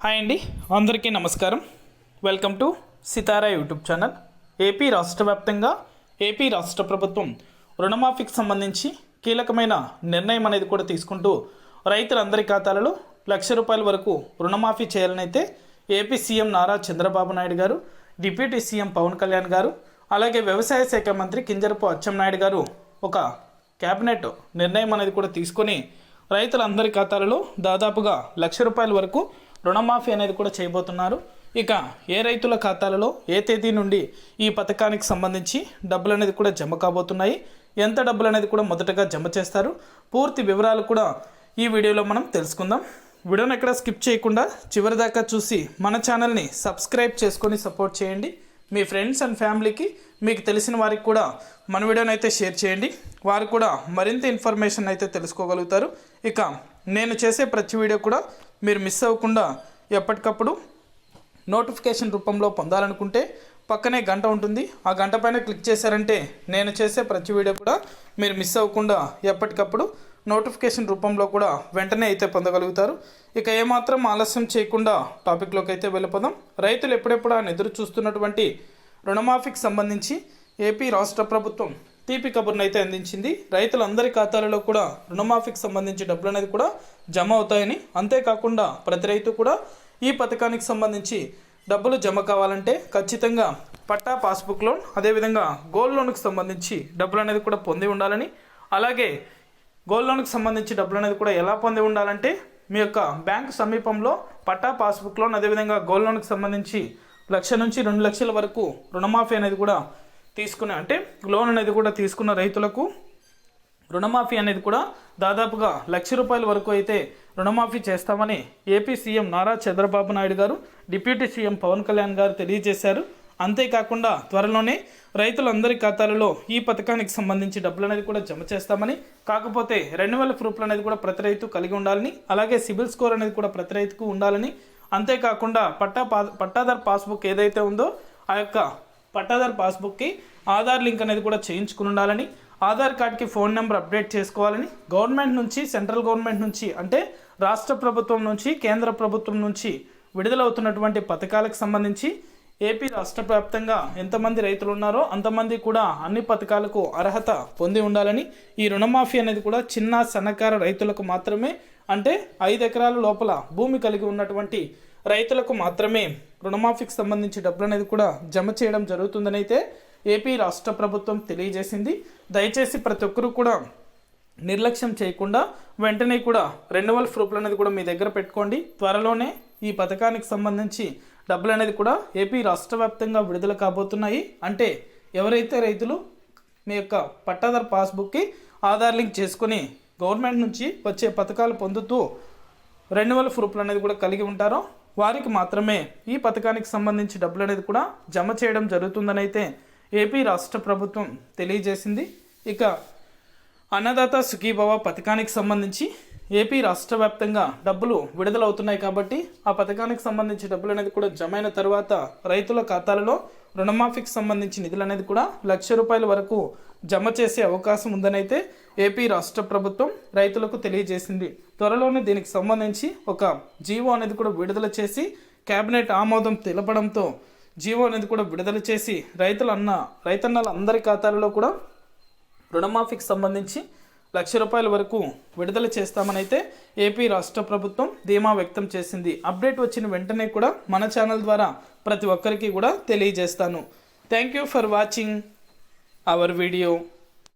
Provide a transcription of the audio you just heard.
Hi అండి అందరికీ నమస్కారం. Welcome to Sitara YouTube channel AP రాష్ట్ర వ్యాప్తంగా ఏపీ రాష్ట్ర ప్రభుత్వం రుణమాఫీకి సంబంధించి కీలకమైన నిర్ణయం అనేది కూడా తీసుకుంటూ రైతులందరి ఖాతాలలో లక్ష రూపాయల వరకు రుణమాఫీ చేయాలనైతే AP CM Nara Chandrababu Naidu garu deputy CM Pawan Kalyan గారు అలాగే వ్యవసాయ శాఖ మంత్రి కింజరపు అచ్చెన్నాయుడు గారు ఒక కేబినెట్ నిర్ణయం అనేది కూడా తీసుకొని రైతులందరి ఖాతాలలో దాదాపుగా లక్ష రూపాయల వరకు రుణమాఫీ అనేది కూడా చేయబోతున్నారు. ఇక ఏ రైతుల ఖాతాలలో ఏ తేదీ నుండి ఈ పథకానికి సంబంధించి డబ్బులు అనేది కూడా జమ కాబోతున్నాయి? ఎంత డబ్బులు అనేది కూడా మొదటగా జమ చేస్తారు? పూర్తి వివరాలు కూడా ఈ వీడియోలో మనం తెలుసుకుందాం. వీడియోని ఎక్కడ స్కిప్ చేయకుండా చివరి దాకా చూసి మన ఛానల్ని సబ్స్క్రైబ్ చేసుకొని సపోర్ట్ చేయండి. మీ ఫ్రెండ్స్ అండ్ ఫ్యామిలీకి మీకు తెలిసిన వారికి కూడా మన వీడియోని అయితే షేర్ చేయండి. వారు కూడా మరింత ఇన్ఫర్మేషన్ అయితే తెలుసుకోగలుగుతారు. ఇక నేను చేసే ప్రతి వీడియో కూడా మీరు మిస్ అవ్వకుండా ఎప్పటికప్పుడు నోటిఫికేషన్ రూపంలో పొందాలనుకుంటే పక్కనే గంట ఉంటుంది. ఆ గంట పైన క్లిక్ చేశారంటే నేను చేసే ప్రతి వీడియో కూడా మీరు మిస్ అవ్వకుండా ఎప్పటికప్పుడు నోటిఫికేషన్ రూపంలో కూడా వెంటనే అయితే పొందగలుగుతారు. ఇక ఏమాత్రం ఆలస్యం చేయకుండా టాపిక్లోకి అయితే వెళ్ళిపోదాం. రైతులు ఎప్పుడెప్పుడు ఆయన ఎదురు చూస్తున్నటువంటి రుణమాఫీకి సంబంధించి ఏపీ రాష్ట్ర ప్రభుత్వం తీపి కబుర్ను అయితే అందించింది. రైతులందరి ఖాతాలలో కూడా రుణమాఫీకి సంబంధించి డబ్బులు అనేది కూడా జమ అవుతాయని అంతేకాకుండా ప్రతి రైతు కూడా ఈ పథకానికి సంబంధించి డబ్బులు జమ కావాలంటే ఖచ్చితంగా పట్టా పాస్బుక్ లోన్ అదేవిధంగా గోల్డ్ లోన్కి సంబంధించి డబ్బులు అనేది కూడా పొంది ఉండాలని అలాగే గోల్డ్ లోన్కి సంబంధించి డబ్బులు అనేది కూడా ఎలా పొంది ఉండాలంటే మీ యొక్క బ్యాంకు సమీపంలో పట్టా పాస్బుక్ లోన్ అదేవిధంగా గోల్డ్ లోన్కి సంబంధించి లక్ష నుంచి రెండు లక్షల వరకు రుణమాఫీ అనేది కూడా తీసుకునే అంటే లోన్ అనేది కూడా తీసుకున్న రైతులకు రుణమాఫీ అనేది కూడా దాదాపుగా లక్ష రూపాయల వరకు అయితే రుణమాఫీ చేస్తామని AP CM Nara Chandrababu Naidu garu deputy CM Pawan Kalyan గారు తెలియజేశారు. అంతేకాకుండా త్వరలోనే రైతులందరి ఖాతాలలో ఈ పథకానికి సంబంధించి డబ్బులు అనేది కూడా జమ చేస్తామని కాకపోతే రెండు వేల ప్రూఫ్లు అనేది కూడా ప్రతి రైతు కలిగి ఉండాలని అలాగే సిబిల్ స్కోర్ అనేది కూడా ప్రతి రైతుకు ఉండాలని అంతేకాకుండా పట్టా పా పట్టాదార్ పాస్బుక్ ఏదైతే ఉందో ఆ యొక్క పట్టాదార్ పాస్బుక్కి ఆధార్ లింక్ అనేది కూడా చేయించుకుని ఉండాలని ఆధార్ కార్డ్కి ఫోన్ నెంబర్ అప్డేట్ చేసుకోవాలని గవర్నమెంట్ నుంచి సెంట్రల్ గవర్నమెంట్ నుంచి అంటే రాష్ట్ర ప్రభుత్వం నుంచి కేంద్ర ప్రభుత్వం నుంచి విడుదలవుతున్నటువంటి పథకాలకు సంబంధించి ఏపీ రాష్ట్ర వ్యాప్తంగా ఎంతమంది రైతులు ఉన్నారో అంతమంది కూడా అన్ని పథకాలకు అర్హత పొంది ఉండాలని ఈ రుణమాఫీ అనేది కూడా చిన్న సన్నకారు రైతులకు మాత్రమే అంటే ఐదు ఎకరాల లోపల భూమి కలిగి ఉన్నటువంటి రైతులకు మాత్రమే రుణమాఫీకి సంబంధించి డబ్బులు అనేది కూడా జమ చేయడం జరుగుతుందని అయితే ఏపీ రాష్ట్ర ప్రభుత్వం తెలియజేసింది. దయచేసి ప్రతి ఒక్కరూ కూడా నిర్లక్ష్యం చేయకుండా వెంటనే కూడా రెన్యువల్ ప్రూఫ్లు అనేది కూడా మీ దగ్గర పెట్టుకోండి. త్వరలోనే ఈ పథకానికి సంబంధించి డబ్బులు అనేది కూడా ఏపీ రాష్ట్ర వ్యాప్తంగా విడుదల కాబోతున్నాయి. అంటే ఎవరైతే రైతులు మీ యొక్క పట్టాదార్ పాస్బుక్కి ఆధార్ లింక్ చేసుకుని గవర్నమెంట్ నుంచి వచ్చే పథకాలు పొందుతూ రెన్యువల్ ప్రూఫ్లు అనేది కూడా కలిగి ఉంటారో వారికి మాత్రమే ఈ పథకానికి సంబంధించి డబ్బులు అనేది కూడా జమ చేయడం జరుగుతుందని అయితే ఏపీ రాష్ట్ర ప్రభుత్వం తెలియజేసింది. ఇక అన్నదాత సుఖీభవ పథకానికి సంబంధించి ఏపీ రాష్ట్ర వ్యాప్తంగా డబ్బులు విడుదలవుతున్నాయి కాబట్టి ఆ పథకానికి సంబంధించి డబ్బులు అనేది కూడా జమ అయిన తర్వాత రైతుల ఖాతాలలో రుణమాఫీకి సంబంధించి నిధులు అనేది కూడా లక్ష రూపాయల వరకు జమ చేసే అవకాశం ఉందని అయితే ఏపీ రాష్ట్ర ప్రభుత్వం రైతులకు తెలియజేసింది. త్వరలోనే దీనికి సంబంధించి ఒక జీవో అనేది కూడా విడుదల చేసి కేబినెట్ ఆమోదం తెలపడంతో జీవో అనేది కూడా విడుదల చేసి రైతులు అన్న రైతన్నల అందరి ఖాతాలలో కూడా రుణమాఫీకి సంబంధించి లక్ష రూపాయల వరకు విడుదల చేస్తామని అయితే ఏపీ రాష్ట్ర ప్రభుత్వం ధీమా వ్యక్తం చేసింది. అప్డేట్ వచ్చిన వెంటనే కూడా మన ఛానల్ ద్వారా ప్రతి ఒక్కరికి కూడా తెలియజేస్తాను. Thank you for watching our video.